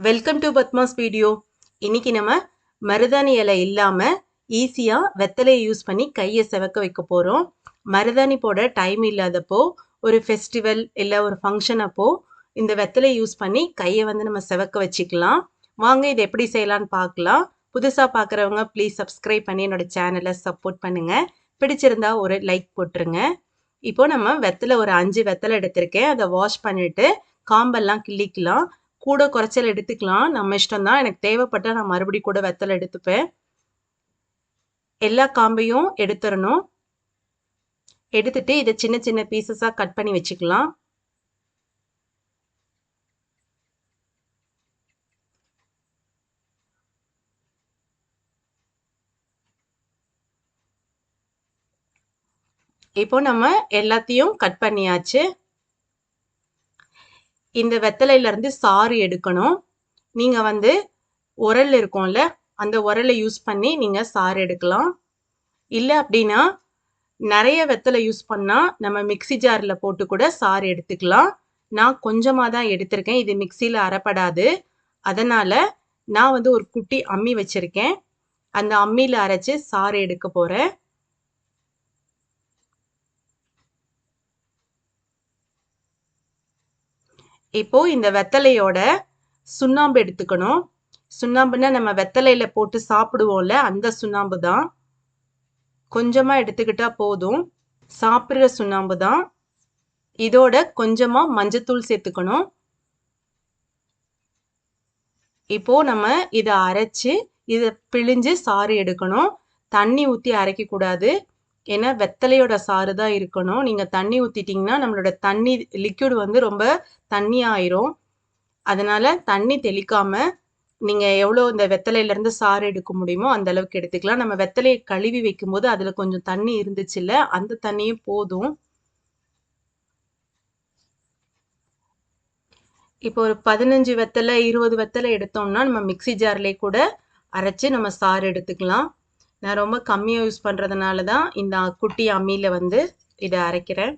Welcome to Padma's video இன்னைக்கு நம்ம மருதாணி இலை இல்லாமல் ஈஸியாக வெத்தலையை யூஸ் பண்ணி கையை செவக்க வைக்க போகிறோம் மருதாணி போட டைம் இல்லாதப்போ ஒரு ஃபெஸ்டிவல் இல்லை ஒரு ஃபங்க்ஷன் அப்போ இந்த வெத்தலையை யூஸ் பண்ணி கையை வந்து நம்ம செவக்க வச்சுக்கலாம். வாங்க இது எப்படி செய்யலாம்னு பார்க்கலாம். புதுசாக பார்க்குறவங்க ப்ளீஸ் சப்ஸ்கிரைப் பண்ணி என்னோட சேனலை சப்போர்ட் பண்ணுங்கள் பிடிச்சிருந்தா ஒரு லைக் போட்டுருங்க. இப்போ நம்ம வெத்தலை ஒரு அஞ்சு வெத்தலை எடுத்திருக்கேன். அதை வாஷ் பண்ணிவிட்டு காம்பெல்லாம் கிள்ளிக்கலாம். கூட குறைச்சல் எடுத்துக்கலாம். நம்ம இஷ்டம் தான் எனக்கு தேவைப்பட்டால் நான் மறுபடியும் கூட வெத்தலை எடுத்துப்பேன். எல்லா காம்பையும் எடுத்துடணும் எடுத்துட்டு இதை சின்ன சின்ன பீசஸாக கட் பண்ணி வச்சுக்கலாம். இப்போ நம்ம எல்லாத்தையும் கட் பண்ணியாச்சு. இந்த வெத்தலையிலேருந்து சாறு எடுக்கணும். நீங்கள் வந்து உரல் இருக்கும்ல அந்த உரலை யூஸ் பண்ணி நீங்கள் சாறு எடுக்கலாம். இல்லை அப்படின்னா நிறைய வெத்தலை யூஸ் பண்ணால் நம்ம மிக்சி ஜாரில் போட்டு கூட சாறு எடுத்துக்கலாம். நான் கொஞ்சமாக தான் எடுத்திருக்கேன் இது மிக்சியில் அரைப்படாது. அதனால் நான் வந்து ஒரு குட்டி அம்மி வச்சுருக்கேன். அந்த அம்மியில் அரைச்சி சாறு எடுக்க போகிறேன் இப்போ இந்த வெத்தலையோட சுண்ணாம்பு எடுத்துக்கணும். சுண்ணாம்புன்னா நம்ம வெத்தலையில போட்டு சாப்பிடுவோம்ல அந்த சுண்ணாம்பு தான். கொஞ்சமா எடுத்துக்கிட்டா போதும். சாப்பிட்ற சுண்ணாம்பு தான். இதோட கொஞ்சமா மஞ்சத்தூள் சேர்த்துக்கணும். இப்போ நம்ம இதை அரைச்சு இதை பிழிஞ்சு சாறு எடுக்கணும். தண்ணி ஊற்றி அரைக்க கூடாது ஏன்னா வெத்தலையோட சாறு தான் இருக்கணும். நீங்கள் தண்ணி ஊற்றிட்டிங்கன்னா நம்மளோட தண்ணி லிக்யூட் வந்து ரொம்ப தண்ணி ஆயிரும். அதனால தண்ணி தெளிக்காமல் நீங்கள் எவ்வளோ இந்த வெத்தலையிலேருந்து சாறு எடுக்க முடியுமோ அந்த அளவுக்கு எடுத்துக்கலாம். நம்ம வெத்தலையை கழுவி வைக்கும்போது அதில் கொஞ்சம் தண்ணி இருந்துச்சுல்ல அந்த தண்ணியும் போதும். இப்போ ஒரு பதினஞ்சு வெத்தலை இருபது வெத்தலை எடுத்தோம்னா நம்ம மிக்சி ஜார்லேயே கூட அரைச்சி நம்ம சாறு எடுத்துக்கலாம். நான் ரொம்ப கம்மியாக யூஸ் பண்ணுறதுனால தான் இந்த குட்டி அம்மியில் வந்து இதை அரைக்கிறேன்.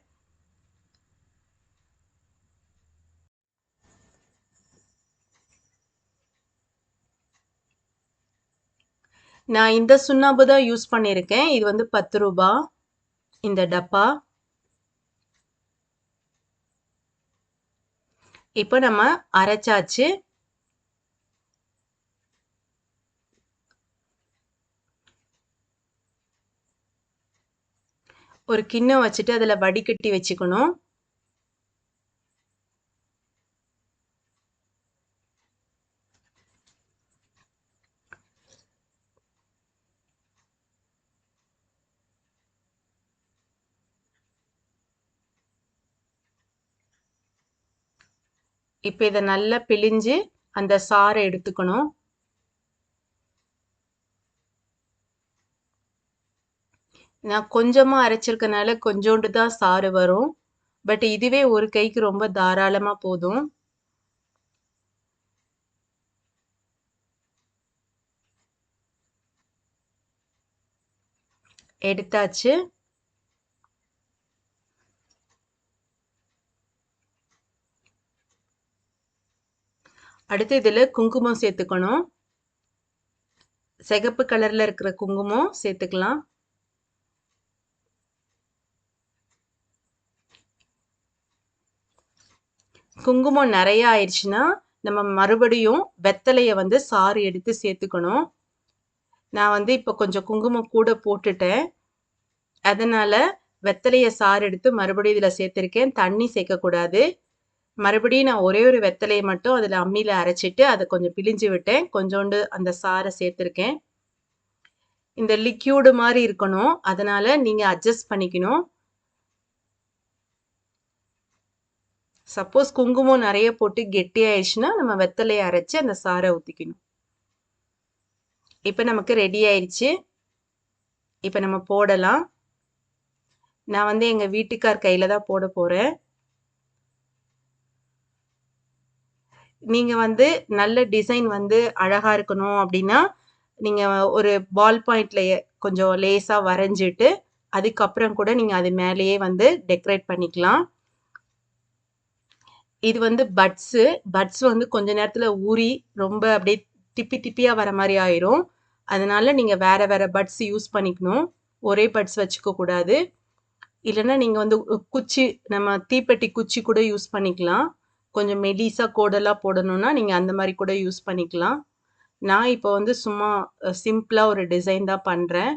நான் இந்த சுண்ணாம்பு தான் யூஸ் பண்ணியிருக்கேன். இது வந்து பத்து ரூபா இந்த டப்பா. இப்போ நம்ம அரைச்சாச்சு. ஒரு கிண்ணம் வச்சுட்டு அதில் வடிகட்டி வச்சுக்கணும். இப்போ இதை நல்லா பிழிஞ்சு அந்த சாறை எடுத்துக்கணும். நான் கொஞ்சமாக அரைச்சிருக்கனால கொஞ்சோண்டு தான் சாறு வரும். பட் இதுவே ஒரு கைக்கு ரொம்ப தாராளமாக போதும். எடுத்தாச்சு. அடுத்து இதில் குங்குமம் சேர்த்துக்கணும். சிகப்பு கலரில் இருக்கிற குங்குமம் சேர்த்துக்கலாம். குங்குமம் நிறைய ஆயிடுச்சுன்னா நம்ம மறுபடியும் வெத்தலையை வந்து சாறு எடுத்து சேர்த்துக்கணும். நான் வந்து இப்போ கொஞ்சம் குங்குமம் கூட போட்டுட்டேன். அதனால் வெத்தலையை சாறு எடுத்து மறுபடியும் இதில் சேர்த்துருக்கேன். தண்ணி சேர்க்கக்கூடாது. மறுபடியும் நான் ஒரே ஒரு வெத்தலையை மட்டும் அதில் அம்மியில் அரைச்சிட்டு அதை கொஞ்சம் பிழிஞ்சு விட்டேன். கொஞ்சோண்டு அந்த சாரை சேர்த்துருக்கேன். இந்த லிக்யூடு மாதிரி இருக்கணும். அதனால் நீங்கள் அட்ஜஸ்ட் பண்ணிக்கணும். சப்போஸ் குங்குமம் நிறைய போட்டு கெட்டி ஆயிடுச்சுன்னா நம்ம வெத்தலையை அரைச்சி அந்த சாரை ஊற்றிக்கணும் இப்போ நமக்கு ரெடி ஆயிடுச்சு. இப்போ நம்ம போடலாம். நான் வந்து எங்கள் வீட்டுக்கார் கையில் தான் போட போகிறேன் நீங்கள் வந்து நல்ல டிசைன் வந்து அழகாக இருக்கணும் அப்படின்னா நீங்கள் ஒரு பால் பாயிண்டில் கொஞ்சம் லேஸாக வரைஞ்சிட்டு அதுக்கப்புறம் கூட நீங்கள் அது மேலேயே வந்து டெக்கரேட் பண்ணிக்கலாம். இது வந்து பட்ஸு பட்ஸ் வந்து கொஞ்ச நேரத்தில் ஊறி ரொம்ப அப்படியே திப்பி திப்பியாக வர மாதிரி ஆயிரும். அதனால நீங்கள் வேற வேற பட்ஸ் யூஸ் பண்ணிக்கணும். ஒரே பட்ஸ் வச்சுக்க கூடாது. இல்லைன்னா நீங்கள் வந்து குச்சி நம்ம தீப்பெட்டி குச்சி கூட யூஸ் பண்ணிக்கலாம். கொஞ்சம் மெலிசாக கோடெல்லாம் போடணும்னா நீங்கள் அந்த மாதிரி கூட யூஸ் பண்ணிக்கலாம். நான் இப்போ வந்து சும்மா சிம்பிளாக ஒரு டிசைன் தான் பண்ணுறேன்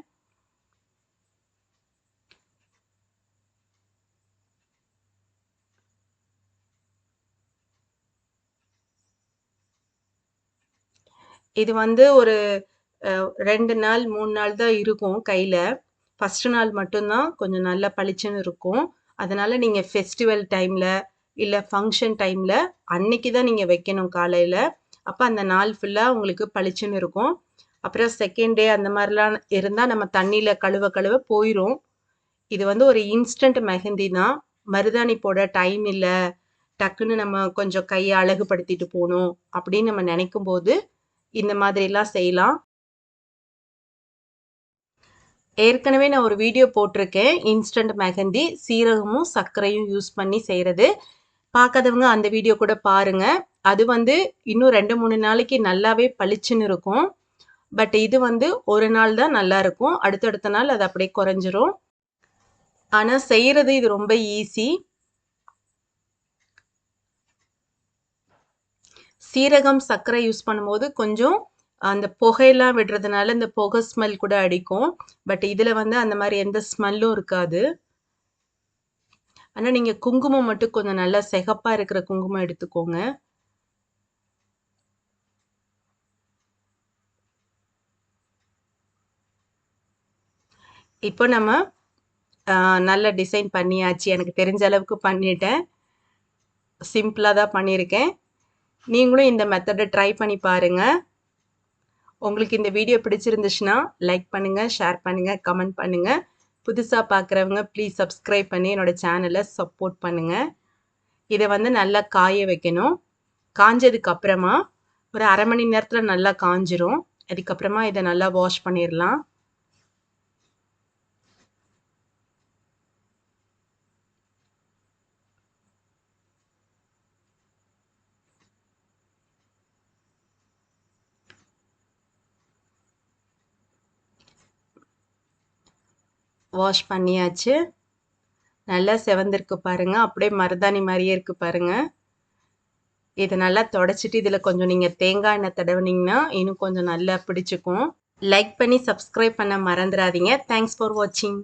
இது வந்து ஒரு ரெண்டு நாள் மூணு நாள் தான் இருக்கும் கையில். ஃபஸ்ட்டு நாள் மட்டும்தான் கொஞ்சம் நல்லா பளிச்சுன்னு இருக்கும். அதனால் நீங்கள் ஃபெஸ்டிவல் டைமில் இல்லை ஃபங்க்ஷன் டைமில் அன்னைக்கு தான் நீங்கள் வைக்கணும் காலையில். அப்போ அந்த நாள் ஃபுல்லாக உங்களுக்கு பளிச்சுன்னு இருக்கும். அப்புறம் செகண்ட் டே அந்த மாதிரிலாம் இருந்தால் நம்ம தண்ணியில் கழுவ கழுவ போயிடும் இது வந்து ஒரு இன்ஸ்டன்ட் மெஹந்தி தான். மருதாணி போட டைம் இல்லை. டக்குன்னு நம்ம கொஞ்சம் கையை அழகுபடுத்திட்டு போகணும் அப்படின்னு நம்ம நினைக்கும் போது இந்த மாதிரிலாம் செய்யலாம். ஏற்கனவே நான் ஒரு வீடியோ போட்டிருக்கேன். இன்ஸ்டன்ட் மெஹந்தி சீரகமும் சர்க்கரையும் யூஸ் பண்ணி செய்கிறது பார்க்காதவங்க அந்த வீடியோ கூட பாருங்கள் அது வந்து இன்னும் ரெண்டு மூணு நாளைக்கு நல்லாவே பளிச்சுன்னு இருக்கும். பட் இது வந்து ஒரு நாள் தான் நல்லா இருக்கும். அடுத்தடுத்த நாள் அது அப்படியே குறைஞ்சிரும். ஆனால் செய்கிறது இது ரொம்ப ஈஸி சீரகம் சர்க்கரை யூஸ் பண்ணும்போது கொஞ்சம் அந்த புகையெல்லாம் விடுறதுனால இந்த புகை ஸ்மெல் கூட அடிக்கும். பட் இதில் வந்து அந்த மாதிரி எந்த ஸ்மெல்லும் இருக்காது. ஆனால் நீங்கள் குங்குமம் மட்டும் கொஞ்சம் நல்லா சிகப்பாக இருக்கிற குங்குமம் எடுத்துக்கோங்க. இப்போ நம்ம நல்ல டிசைன் பண்ணியாச்சு. எனக்கு தெரிஞ்ச அளவுக்கு பண்ணிட்டேன். சிம்பிளாக தான் பண்ணியிருக்கேன். நீங்களும் இந்த மெத்தடை ட்ரை பண்ணி பாருங்கள் உங்களுக்கு இந்த வீடியோ பிடிச்சிருந்துச்சுன்னா லைக் பண்ணுங்கள் ஷேர் பண்ணுங்கள் கமெண்ட் பண்ணுங்கள் புதுசாக பார்க்குறவங்க ப்ளீஸ் சப்ஸ்கிரைப் பண்ணி என்னோடய சேனலை சப்போர்ட் பண்ணுங்கள் இதை வந்து நல்லா காய வைக்கணும். காஞ்சதுக்கு அப்புறமா ஒரு அரை மணி நேரத்தில் நல்லா காஞ்சிரும். அதுக்கப்புறமா இதை நல்லா வாஷ் பண்ணிடலாம் வாஷ் பண்ணியாச்சு. நல்லா செவந்திருக்கு பாருங்கள் அப்படியே மருதாணி மாதிரியே இருக்கு பாருங்கள் இதை நல்லா தொடச்சிட்டு இதில் கொஞ்சம் நீங்கள் தேங்காய் எண்ணெய் தடவுனீங்கன்னா இன்னும் கொஞ்சம் நல்லா பிடிச்சிக்கும். லைக் பண்ணி சப்ஸ்கிரைப் பண்ண மறந்துடாதீங்க. தேங்க்ஸ் ஃபார் வாட்சிங்